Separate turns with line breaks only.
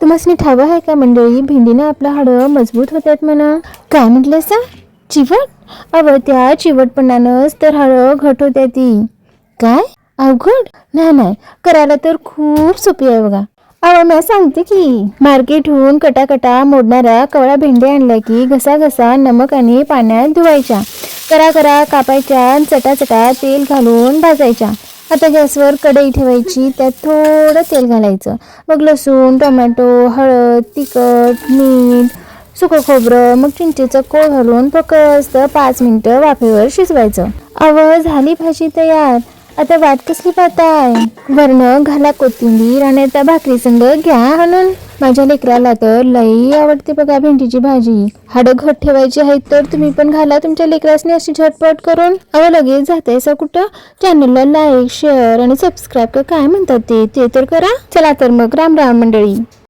तुम्हाला ठावं आहे का मंडळी? भेंडीनं आपलं हाडं मजबूत होतात म्हणा. काय म्हटलं सा? चिवट? अव त्या चिवटपणानंच तर हाडं घट होत्या ती. काय? अवघड? नाही नाही. करायला तर खूप सोपी आहे बघा. अहो मी सांगते की मार्केटहून कटाकटा मोडणाऱ्या कवळ्या भेंड्या आणल्या की घसा घसा नमक आणि पाण्यात धुवायच्या. करा करा कापायच्या चटा चटाचटा तेल घालून भाजायच्या. आता गॅसवर कढई ठेवायची त्यात थोडं तेल घालायचं. मग लसूण टोमॅटो हळद तिखट मीठ सुकं खोबरं मग चिंचेचं कोळ घालून फक्त पाच मिनटं वाफेवर शिजवायचं. अव झाली भाजी तयार. आता वाट कसली पाहताय? वरण घाला कोथिंबीर आणि आता भाकरी संग घ्या म्हणून माझ्या लेकराला तर लई आवडते बघा भेंडीची भाजी. हाडं घट ठेवायची आहेत तर तुम्ही पण घाला तुमच्या लेकरासनी अशी झटपट करून. अहो लगेच जाते कुठं? चॅनलला लाईक शेअर आणि सबस्क्राईब काय म्हणतात ते ते तर करा. चला तर मग राम राम मंडळी.